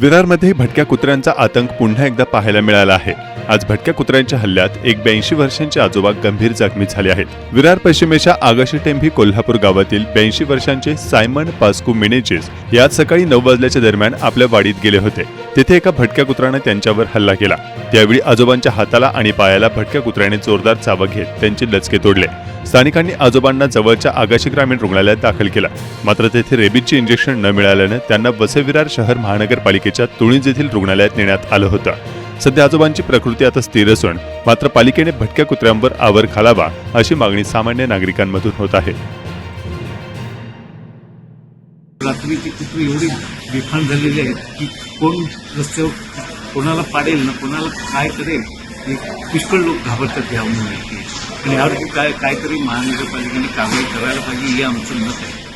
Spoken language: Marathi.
विरारमध्ये भटक्या कुत्र्यांचा आतंक पुन्हा एकदा पाहायला मिळाला आहे. आज भटक्या कुत्र्यांच्या हल्ल्यात एक ब्याऐंशी वर्षांचे आजोबा गंभीर जखमी झाले आहेत. विरार पश्चिमेच्या आगाशी टेंभी कोल्हापूर गावातील ब्याऐंशी वर्षांचे सायमन पास्कू मिनेजेस यात सकाळी नऊ वाजल्याच्या दरम्यान आपल्या वाडीत गेले होते. तेथे एका भटक्या कुत्र्याने त्यांच्यावर हल्ला केला. त्यावेळी आजोबांच्या हाताला आणि पायाला भटक्या कुत्र्याने जोरदार चावक घेत त्यांचे लचके तोडले. स्थानिकांनी आजोबांना जवळच्या आगाशी ग्रामीण रुग्णालयात दाखल केला. मात्र तेथे रेबीजचे इंजेक्शन न मिळाल्यानं त्यांना वसविरार शहर महानगरपालिकेच्या तुळीज येथील रुग्णालयात नेण्यात आलं होतं. सध्या आजोबांची प्रकृती आता स्थिर असून मात्र पालिकेने भटक्या कुत्र्यांवर आवर घालावा अशी मागणी सामान्य नागरिकांमधून होत आहे. रात्रीची कुत्री एवढी बेफान झालेली आहेत की कोण रस्त्यावर कोणाला पाडेल ना कोणाला काय करेल पुष्कळ लोक घाबरतात यावरून आणि काहीतरी महानगरपालिकेने कारवाई करायला पाहिजे हे आमचं मत आहे.